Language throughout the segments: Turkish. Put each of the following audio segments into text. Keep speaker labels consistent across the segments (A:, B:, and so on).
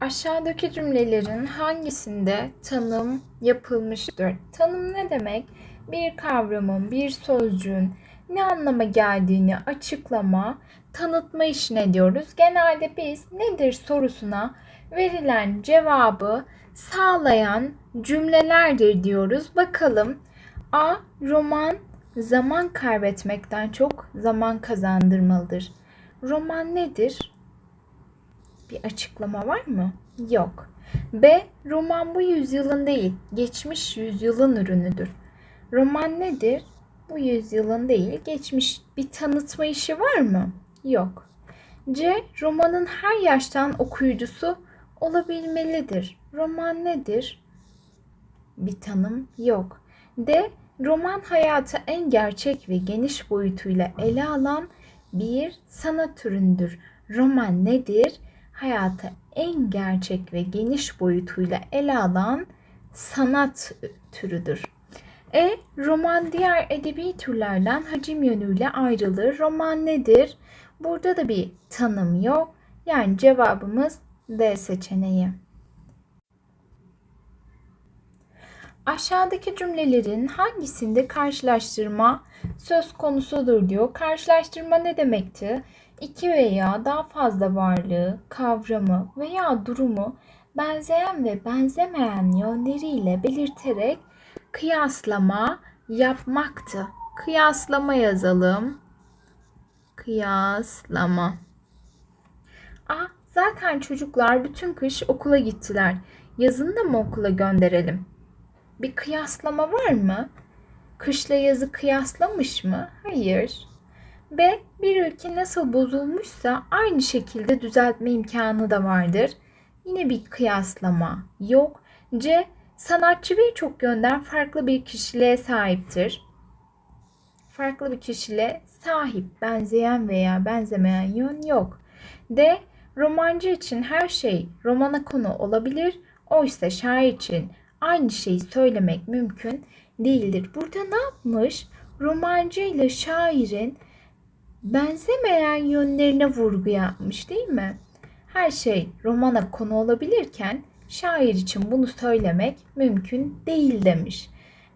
A: Aşağıdaki cümlelerin hangisinde tanım yapılmıştır? Tanım ne demek? Bir kavramın, bir sözcüğün ne anlama geldiğini açıklama, tanıtma işine diyoruz. Genelde biz nedir sorusuna verilen cevabı sağlayan cümlelerdir diyoruz. Bakalım. A. Roman zaman kaybetmekten çok zaman kazandırmalıdır. Roman nedir? Bir açıklama var mı? Yok. B. Roman bu yüzyılın değil, geçmiş yüzyılın ürünüdür. Roman nedir? Bu yüzyılın değil, geçmiş bir tanıtma işi var mı? Yok. C. Romanın her yaştan okuyucusu olabilmelidir. Roman nedir? Bir tanım yok. D. Roman hayatı en gerçek ve geniş boyutuyla ele alan bir sanat türündür. Roman nedir? Hayatı en gerçek ve geniş boyutuyla ele alan sanat türüdür. E. Roman diğer edebi türlerden hacim yönüyle ayrılır. Roman nedir? Burada da bir tanım yok. Yani cevabımız D seçeneği. Aşağıdaki cümlelerin hangisinde karşılaştırma söz konusudur diyor. Karşılaştırma ne demekti? İki veya daha fazla varlığı, kavramı veya durumu benzeyen ve benzemeyen yönleriyle belirterek kıyaslama yapmaktı. Kıyaslama yazalım. Kıyaslama. A. Zaten çocuklar bütün kış okula gittiler. Yazın da mı okula gönderelim? Bir kıyaslama var mı? Kışla yazı kıyaslamış mı? Hayır. B. Bir ülke nasıl bozulmuşsa aynı şekilde düzeltme imkanı da vardır. Yine bir kıyaslama yok. C. Sanatçı birçok yönden farklı bir kişiliğe sahiptir. Farklı bir kişiliğe sahip, benzeyen veya benzemeyen yön yok. D. Romancı için her şey romana konu olabilir. Oysa şair için aynı şeyi söylemek mümkün değildir. Burada ne yapmış? Romancı ile şairin benzemeyen yönlerine vurgu yapmış değil mi? Her şey romana konu olabilirken şair için bunu söylemek mümkün değil demiş.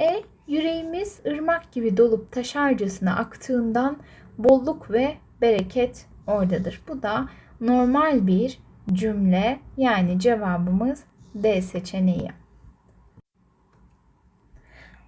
A: E yüreğimiz ırmak gibi dolup taşarcasına aktığından bolluk ve bereket oradadır. Bu da normal bir cümle yani cevabımız D seçeneği.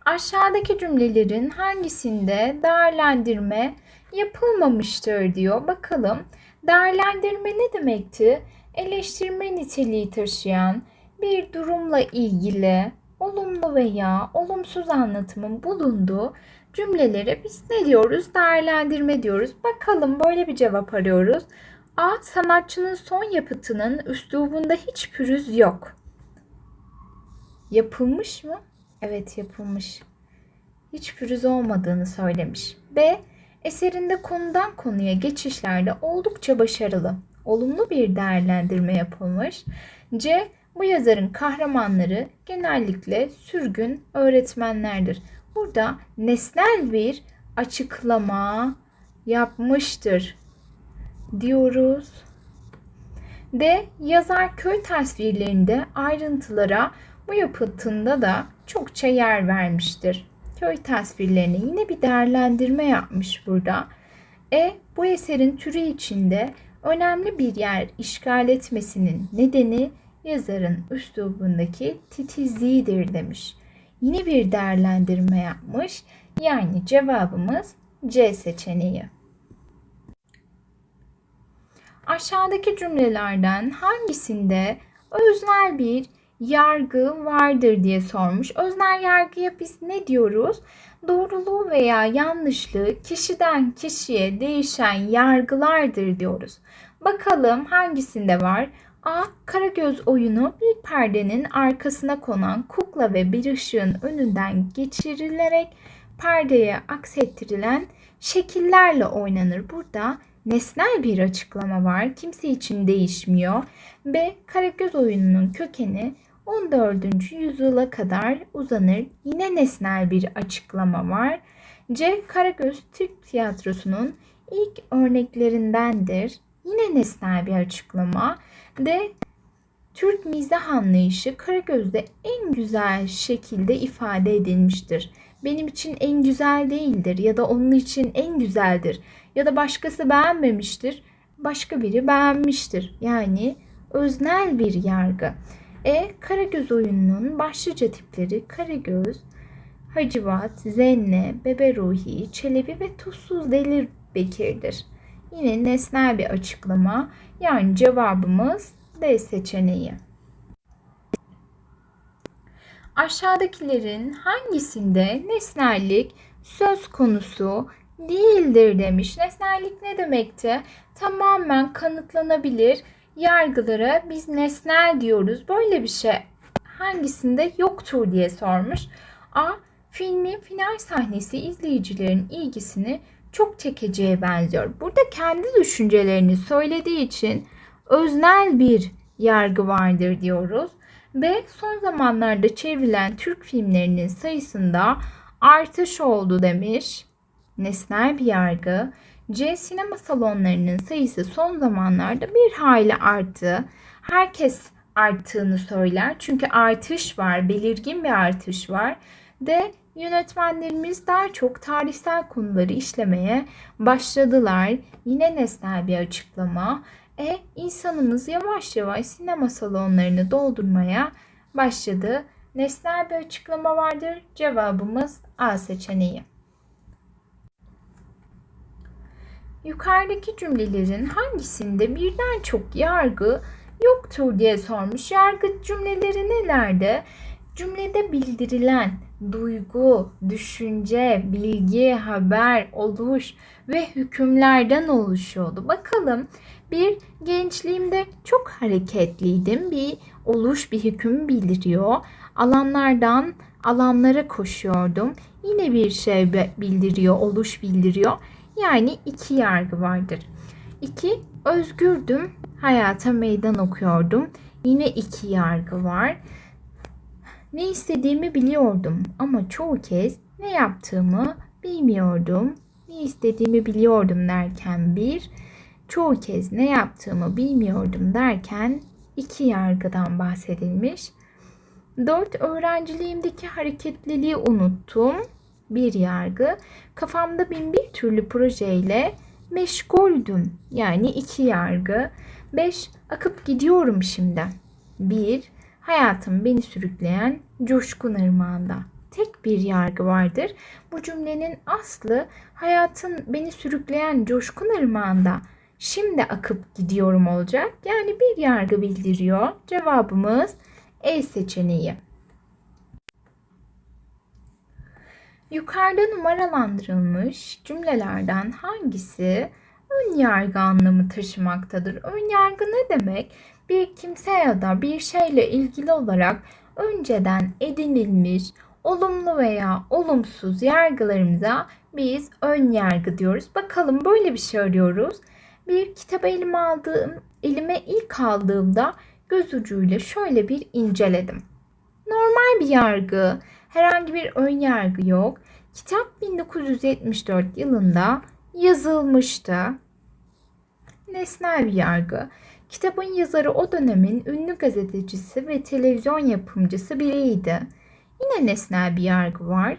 A: Aşağıdaki cümlelerin hangisinde değerlendirme yapılmamıştır diyor. Bakalım değerlendirme ne demekti? Eleştirme niteliği taşıyan bir durumla ilgili olumlu veya olumsuz anlatımın bulunduğu cümlelere biz ne diyoruz? Değerlendirme diyoruz. Bakalım böyle bir cevap arıyoruz. A. Sanatçının son yapıtının üslubunda hiç pürüz yok. Yapılmış mı? Evet yapılmış. Hiç pürüz olmadığını söylemiş. B. Eserinde konudan konuya geçişlerde oldukça başarılı. Olumlu bir değerlendirme yapılmış. C. Bu yazarın kahramanları genellikle sürgün öğretmenlerdir. Burada nesnel bir açıklama yapmıştır diyoruz. D. Yazar köy tasvirlerinde ayrıntılara bu yapıtında da çokça yer vermiştir. Köy tasvirlerine yine bir değerlendirme yapmış burada. E. Bu eserin türü içinde önemli bir yer işgal etmesinin nedeni yazarın üslubundaki titizliğidir demiş. Yine bir değerlendirme yapmış. Yani cevabımız C seçeneği. Aşağıdaki cümlelerden hangisinde öznel bir yargı vardır diye sormuş. Öznel yargıya biz ne diyoruz? Doğruluğu veya yanlışlığı kişiden kişiye değişen yargılardır diyoruz. Bakalım hangisinde var? A. Karagöz oyunu bir perdenin arkasına konan kukla ve bir ışığın önünden geçirilerek perdeye aksettirilen şekillerle oynanır. Burada nesnel bir açıklama var. Kimse için değişmiyor. B. Karagöz oyununun kökeni 14. yüzyıla kadar uzanır. Yine nesnel bir açıklama var. C. Karagöz Türk tiyatrosunun ilk örneklerindendir. Yine nesnel bir açıklama. D. Türk mizah anlayışı Karagöz'de en güzel şekilde ifade edilmiştir. Benim için en güzel değildir ya da onun için en güzeldir ya da başkası beğenmemiştir, başka biri beğenmiştir. Yani öznel bir yargı. E Karagöz oyununun başlıca tipleri Karagöz, Hacivat, Zenne, Bebe Ruhi, Çelebi ve Tuzsuz Deli Bekir'dir. Yine nesnel bir açıklama. Yani cevabımız D seçeneği. Aşağıdakilerin hangisinde nesnellik söz konusu değildir demiş. Nesnellik ne demekti? Tamamen kanıtlanabilir yargılara biz nesnel diyoruz. Böyle bir şey hangisinde yoktur diye sormuş. A. Filmin final sahnesi izleyicilerin ilgisini çok çekeceğe benziyor. Burada kendi düşüncelerini söylediği için öznel bir yargı vardır diyoruz. Ve son zamanlarda çevrilen Türk filmlerinin sayısında artış oldu demiş. Nesnel bir yargı. C. Sinema salonlarının sayısı son zamanlarda bir hayli arttı. Herkes arttığını söyler. Çünkü artış var, belirgin bir artış var. D. Yönetmenlerimiz daha çok tarihsel konuları işlemeye başladılar. Yine nesnel bir açıklama. E insanımız yavaş yavaş sinema salonlarını doldurmaya başladı. Nesnel bir açıklama vardır. Cevabımız A seçeneği. Yukarıdaki cümlelerin hangisinde birden çok yargı yoktur diye sormuş. Yargı cümleleri nelerde? Cümlede bildirilen duygu, düşünce, bilgi, haber, oluş ve hükümlerden oluşuyordu. Bakalım bir gençliğimde çok hareketliydim. Bir oluş, bir hüküm bildiriyor. Alanlardan alanlara koşuyordum. Yine bir şey bildiriyor, oluş bildiriyor. Yani iki yargı vardır. İki, özgürdüm, hayata meydan okuyordum. Yine iki yargı var. Ne istediğimi biliyordum ama çoğu kez ne yaptığımı bilmiyordum. Ne istediğimi biliyordum derken bir, çoğu kez ne yaptığımı bilmiyordum derken iki yargıdan bahsedilmiş. Dört, öğrenciliğimdeki hareketliliği unuttum. Bir yargı. Kafamda bin bir türlü projeyle meşguldüm. Yani iki yargı. Beş, akıp gidiyorum şimdi. Bir, hayatım beni sürükleyen coşkun ırmağında. Tek bir yargı vardır. Bu cümlenin aslı hayatın beni sürükleyen coşkun ırmağında şimdi akıp gidiyorum olacak. Yani bir yargı bildiriyor. Cevabımız E seçeneği. Yukarıda numaralandırılmış cümlelerden hangisi ön yargı anlamı taşımaktadır? Ön yargı ne demek? Bir kimse ya da bir şeyle ilgili olarak önceden edinilmiş olumlu veya olumsuz yargılarımıza biz ön yargı diyoruz. Bakalım böyle bir şey arıyoruz. Bir kitabı elime aldığım, elime ilk aldığımda göz ucuyla şöyle bir inceledim. Normal bir yargı, herhangi bir ön yargı yok. Kitap 1974 yılında yazılmıştı. Nesnel bir yargı. Kitabın yazarı o dönemin ünlü gazetecisi ve televizyon yapımcısı biriydi. Yine nesnel bir yargı var.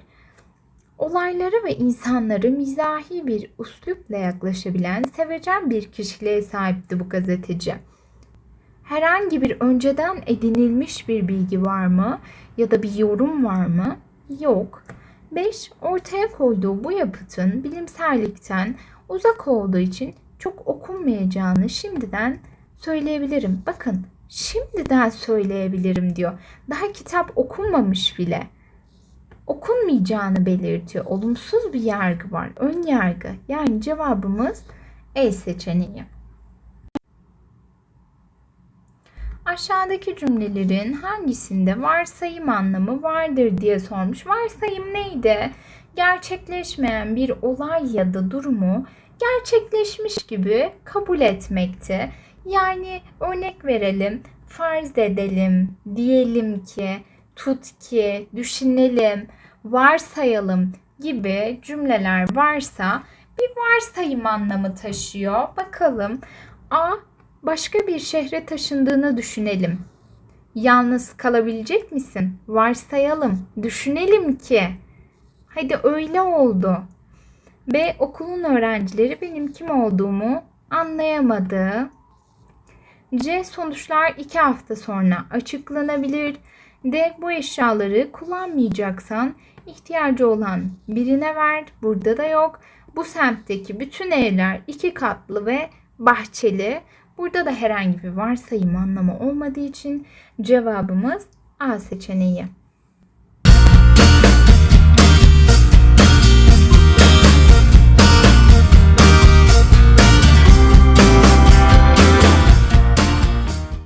A: Olaylara ve insanları mizahi bir üslupla yaklaşabilen sevecen bir kişiliğe sahipti bu gazeteci. Herhangi bir önceden edinilmiş bir bilgi var mı ya da bir yorum var mı? Yok. 5. Ortaya koyduğu bu yapıtın bilimsellikten uzak olduğu için çok okunmayacağını şimdiden söyleyebilirim. Bakın şimdiden söyleyebilirim diyor. Daha kitap okunmamış bile. Okunmayacağını belirtiyor. Olumsuz bir yargı var. Ön yargı. Yani cevabımız E seçeneği. Aşağıdaki cümlelerin hangisinde varsayım anlamı vardır diye sormuş. Varsayım neydi? Gerçekleşmeyen bir olay ya da durumu gerçekleşmiş gibi kabul etmekti. Yani örnek verelim, farz edelim, diyelim ki, tut ki, düşünelim, varsayalım gibi cümleler varsa bir varsayım anlamı taşıyor. Bakalım A başka bir şehre taşındığını düşünelim. Yalnız kalabilecek misin? Varsayalım, düşünelim ki. Hadi öyle oldu. B. Okulun öğrencileri benim kim olduğumu anlayamadı. C. Sonuçlar iki hafta sonra açıklanabilir. D. Bu eşyaları kullanmayacaksan ihtiyacı olan birine ver. Burada da yok. Bu semtteki bütün evler iki katlı ve bahçeli. Burada da herhangi bir varsayım anlamı olmadığı için cevabımız A seçeneği.